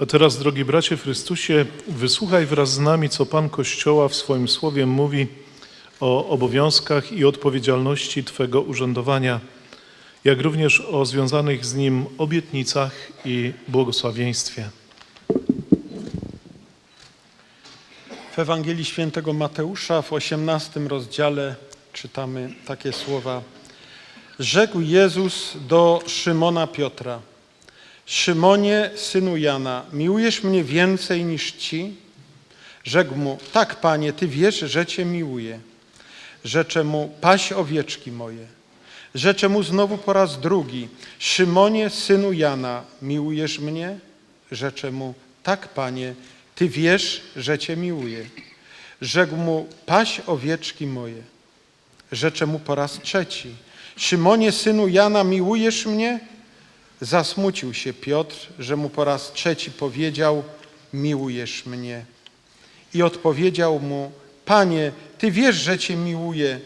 A teraz, drogi bracie Chrystusie, wysłuchaj wraz z nami, co Pan Kościoła w swoim słowie mówi o obowiązkach i odpowiedzialności Twego urzędowania, jak również o związanych z nim obietnicach i błogosławieństwie. W Ewangelii Świętego Mateusza w 18 rozdziale czytamy takie słowa. Rzekł Jezus do Szymona Piotra: Szymonie, synu Jana, miłujesz mnie więcej niż ci? Rzekł mu: Tak, panie, ty wiesz, że cię miłuję. Rzecze mu: Paś owieczki moje. Rzecze mu znowu po raz drugi: Szymonie, synu Jana, miłujesz mnie? Rzecze mu: Tak, panie, ty wiesz, że cię miłuję. Rzekł mu: Paś owieczki moje. Rzecze mu po raz trzeci: Szymonie, synu Jana, miłujesz mnie? Zasmucił się Piotr, że mu po raz trzeci powiedział: Miłujesz mnie. I odpowiedział mu: Panie, ty wiesz, że cię miłuję.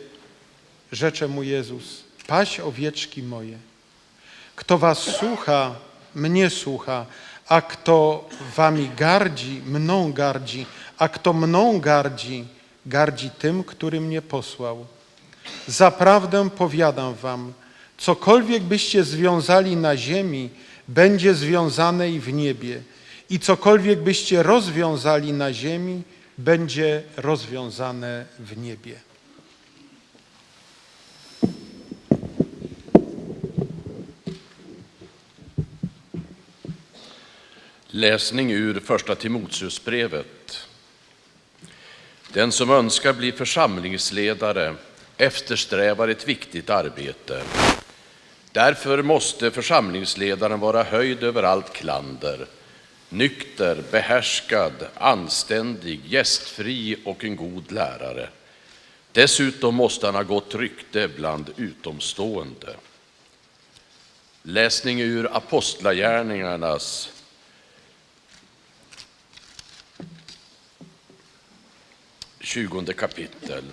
Rzecze mu Jezus: Paś owieczki moje. Kto was słucha, mnie słucha, a kto wami gardzi, mną gardzi, a kto mną gardzi, gardzi tym, który mnie posłał. Zaprawdę powiadam wam, cokolwiek byście związali na ziemi, będzie związane i w niebie, i cokolwiek byście rozwiązali na ziemi, będzie rozwiązane w niebie. Läsning ur Första Timoteusbrevet. Den som önskar bli församlingsledare eftersträvar ett viktigt arbete. Därför måste församlingsledaren vara höjd över allt klander, nykter, behärskad, anständig, gästfri och en god lärare. Dessutom måste han ha gott rykte bland utomstående. Läsning ur Apostlagärningarnas 20 kapitel.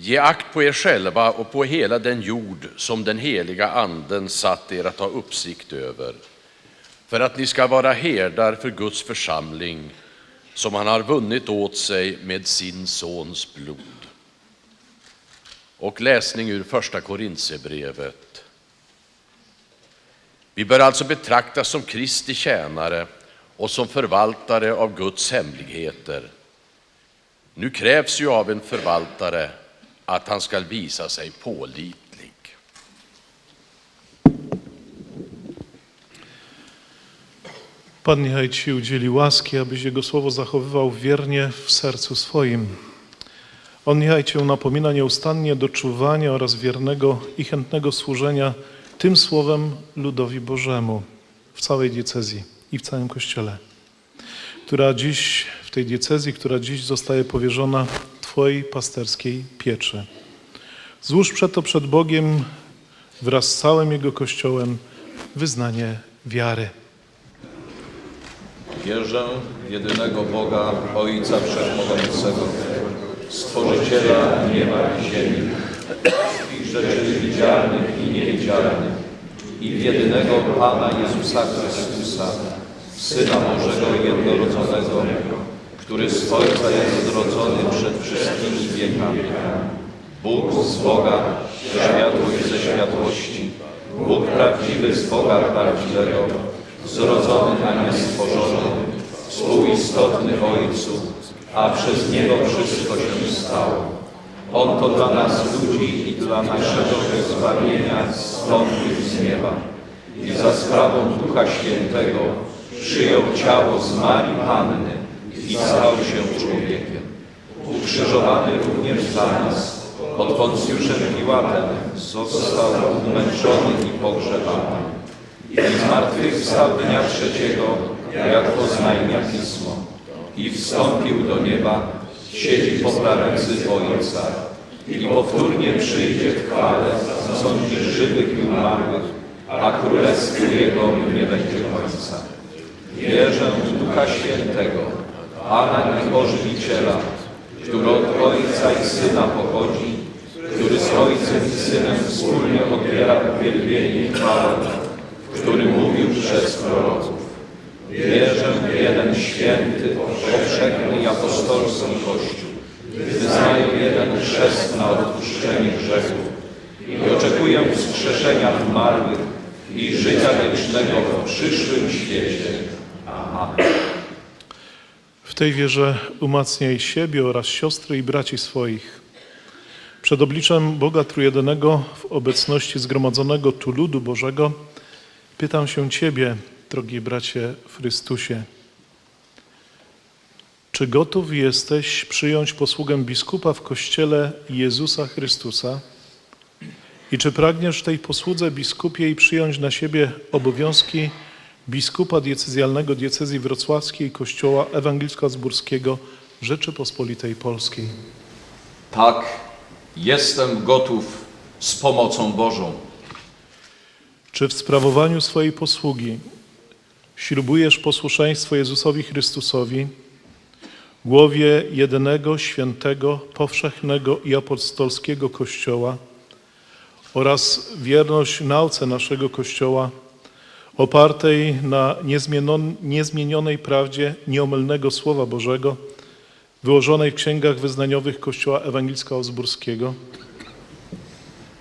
Ge akt på er själva och på hela den jord som den heliga anden satt er att ha uppsikt över, för att ni ska vara herdar för Guds församling som han har vunnit åt sig med sin sons blod. Och läsning ur Första Korintsebrevet. Vi bör alltså betraktas som Kristi tjänare och som förvaltare av Guds hemligheter. Nu krävs ju av en förvaltare att han skall visa sig pålitlig. Pan niechaj Ci udzieli łaski, abyś Jego słowo zachowywał wiernie w sercu swoim. On niechaj Cię napomina nieustannie do czuwania oraz wiernego i chętnego służenia tym słowem ludowi Bożemu w całej diecezji i w całym Kościele, która dziś, w tej diecezji, która dziś zostaje powierzona Twojej pasterskiej pieczy. Złóż przeto przed Bogiem wraz z całym Jego Kościołem wyznanie wiary. Wierzę w jedynego Boga, Ojca Wszechmogącego, Stworzyciela nieba i ziemi, wszystkich rzeczy widzialnych i niewidzialnych, i w jedynego Pana Jezusa Chrystusa, Syna Bożego jednorodzonego, który z Ojca jest zrodzony przed wszystkimi wiekami. Bóg z Boga, światłość ze światłości, Bóg prawdziwy z Boga prawdziwego, zrodzony, a nie stworzony, współistotny Ojcu, a przez Niego wszystko się stało. On to dla nas ludzi i dla naszego zbawienia zstąpił z nieba i za sprawą Ducha Świętego przyjął ciało z Marii Panny i stał się człowiekiem. Ukrzyżowany również dla nas, pod Poncjuszem Piłatem został umęczony i pogrzebany. I zmartwychwstał dnia trzeciego, jak oznajmia Pismo. I wstąpił do nieba, siedzi po prawicy Ojca. I powtórnie przyjdzie w chwale, sądzić żywych i umarłych, a królestwu Jego nie będzie końca. Wierzę w Ducha Świętego, Pana i Ożywiciela, który od Ojca i Syna pochodzi, który z Ojcem i Synem wspólnie odbiera uwielbienie i chwałę, który mówił przez proroków. Wierzę w jeden święty, powszechny i apostolski Kościół. Wyznaję jeden chrzest na odpuszczenie grzechów i oczekuję wskrzeszenia zmarłych i życia wiecznego w przyszłym świecie. Amen. Tej wierze umacniaj siebie oraz siostry i braci swoich. Przed obliczem Boga Trójjedynego w obecności zgromadzonego tu ludu Bożego pytam się Ciebie, drogi bracie w Chrystusie. Czy gotów jesteś przyjąć posługę biskupa w Kościele Jezusa Chrystusa? I czy pragniesz tej posłudze biskupiej przyjąć na siebie obowiązki biskupa diecezjalnego diecezji wrocławskiej Kościoła Ewangelicko-Zburskiego Rzeczypospolitej Polskiej? Tak, jestem gotów z pomocą Bożą. Czy w sprawowaniu swojej posługi ślubujesz posłuszeństwo Jezusowi Chrystusowi, głowie jedynego, świętego, powszechnego i apostolskiego Kościoła oraz wierność nauce naszego Kościoła opartej na niezmienionej, prawdzie nieomylnego Słowa Bożego wyłożonej w księgach wyznaniowych Kościoła Ewangelicko-Ozburskiego?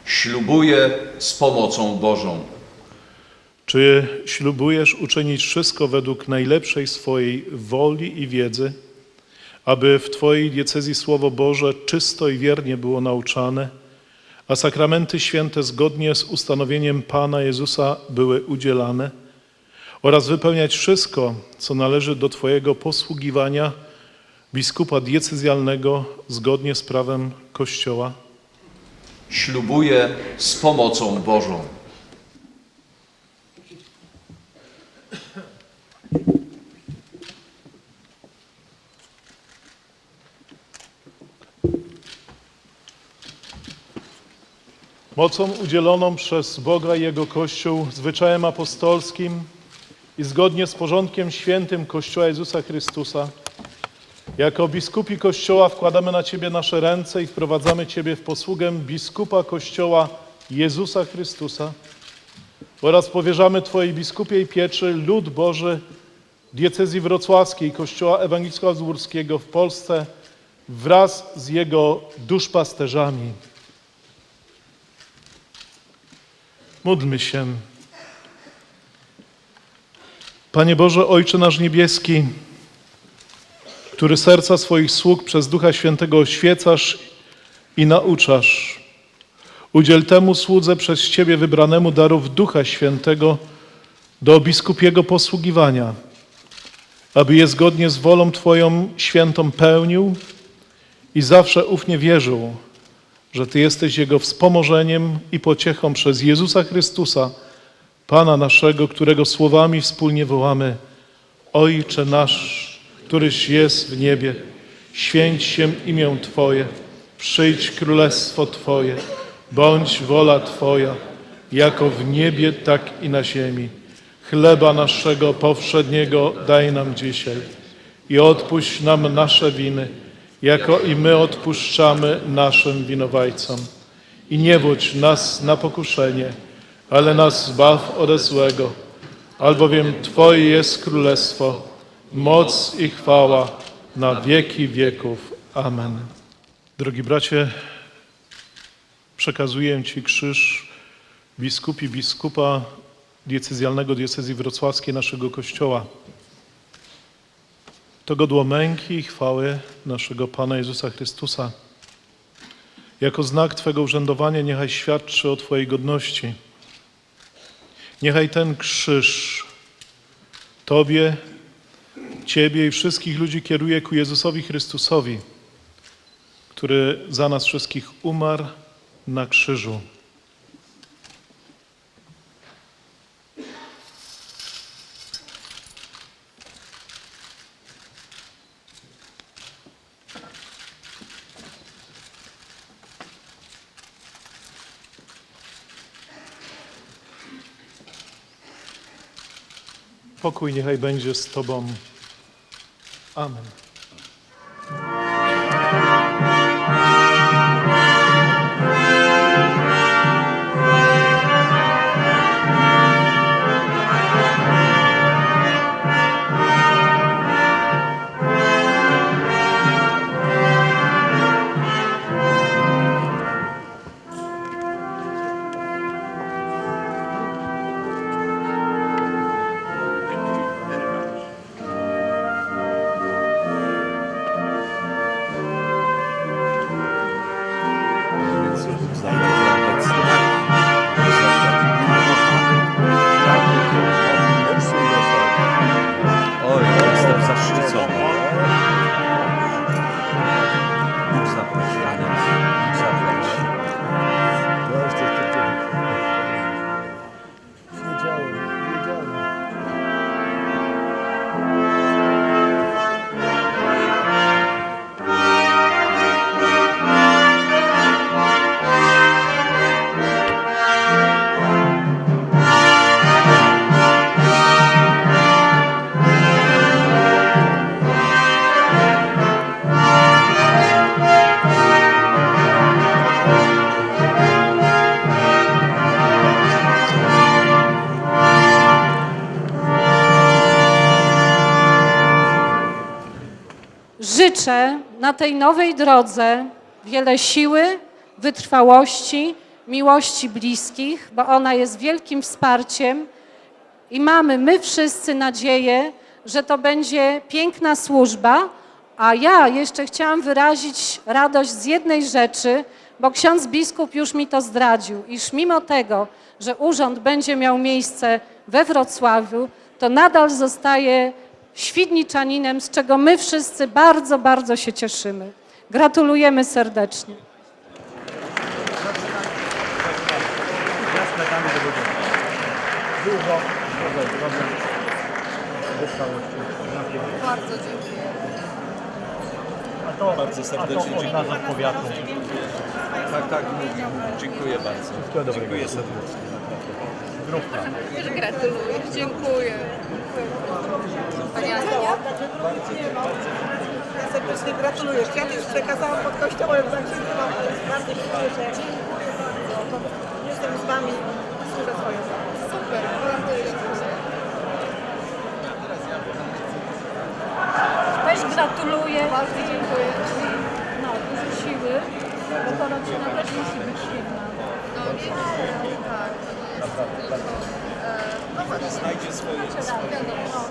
Ślubuję z pomocą Bożą. Czy ślubujesz uczynić wszystko według najlepszej swojej woli i wiedzy, aby w Twojej diecezji Słowo Boże czysto i wiernie było nauczane, a sakramenty święte zgodnie z ustanowieniem Pana Jezusa były udzielane oraz wypełniać wszystko, co należy do Twojego posługiwania biskupa diecezjalnego zgodnie z prawem Kościoła? Ślubuję z pomocą Bożą. Mocą udzieloną przez Boga i Jego Kościół, zwyczajem apostolskim i zgodnie z porządkiem świętym Kościoła Jezusa Chrystusa, jako biskupi Kościoła wkładamy na Ciebie nasze ręce i wprowadzamy Ciebie w posługę biskupa Kościoła Jezusa Chrystusa oraz powierzamy Twojej biskupiej pieczy lud Boży diecezji wrocławskiej Kościoła Ewangelicko-Zburskiego w Polsce wraz z jego duszpasterzami. Módlmy się. Panie Boże, Ojcze nasz niebieski, który serca swoich sług przez Ducha Świętego oświecasz i nauczasz, udziel temu słudze przez Ciebie wybranemu darów Ducha Świętego do biskupiego posługiwania, aby je zgodnie z wolą Twoją świętą pełnił i zawsze ufnie wierzył, że Ty jesteś Jego wspomożeniem i pociechą przez Jezusa Chrystusa, Pana naszego, którego słowami wspólnie wołamy Ojcze nasz, któryś jest w niebie, święć się imię Twoje, przyjdź królestwo Twoje, bądź wola Twoja, jako w niebie, tak i na ziemi. Chleba naszego powszedniego daj nam dzisiaj i odpuść nam nasze winy, jako i my odpuszczamy naszym winowajcom. I nie wódź nas na pokuszenie, ale nas zbaw ode złego, albowiem Twoje jest królestwo, moc i chwała na wieki wieków. Amen. Drogi bracie, przekazuję Ci krzyż biskupi biskupa diecezjalnego diecezji wrocławskiej naszego Kościoła. To godło męki i chwały naszego Pana Jezusa Chrystusa. Jako znak Twego urzędowania niechaj świadczy o Twojej godności. Niechaj ten krzyż Tobie, Ciebie i wszystkich ludzi kieruje ku Jezusowi Chrystusowi, który za nas wszystkich umarł na krzyżu. Pokój niechaj będzie z Tobą. Amen. Życzę na tej nowej drodze wiele siły, wytrwałości, miłości bliskich, bo ona jest wielkim wsparciem i mamy my wszyscy nadzieję, że to będzie piękna służba. A ja jeszcze chciałam wyrazić radość z jednej rzeczy, bo ksiądz biskup już mi to zdradził, iż mimo tego, że urząd będzie miał miejsce we Wrocławiu, to nadal zostaje świdniczaninem, z czego my wszyscy bardzo, bardzo się cieszymy. Gratulujemy serdecznie. Bardzo dziękuję. Bardzo serdecznie dziękuję. Tak, tak, mówił. Dziękuję bardzo. Dziękuję serdecznie. Też gratuluję. Dziękuję. Pani Ania? Ja serdecznie gratuluję. Kwiaty już przekazałam pod kościołem, także bardzo się cieszę. Jestem z Wami, służę swoją. Super, gratuluję. Też gratuluję. Bardzo dziękuję. No, dużo siły, bo to rodzina też musi być silna. No nie, nie, tak, to nie jest tylko... E, no. Znajdzie swoje. No.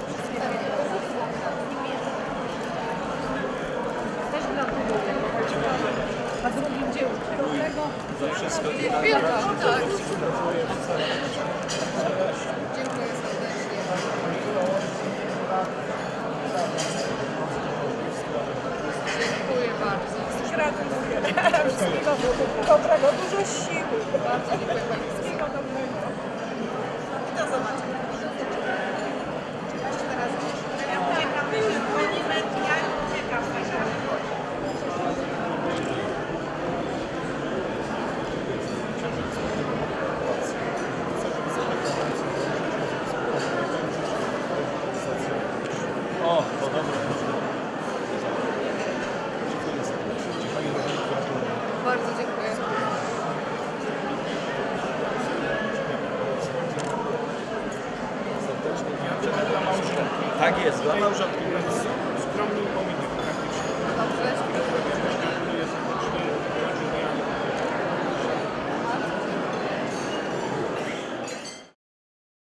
A drugim dziełu tego Wielka, tak. Dziękuję serdecznie. Dziękuję bardzo. Gratuluję. Wszystkiego dobrego, dużo siły. Bardzo dziękuję Pani. Wszystkiego dobrego. Do zobaczenia.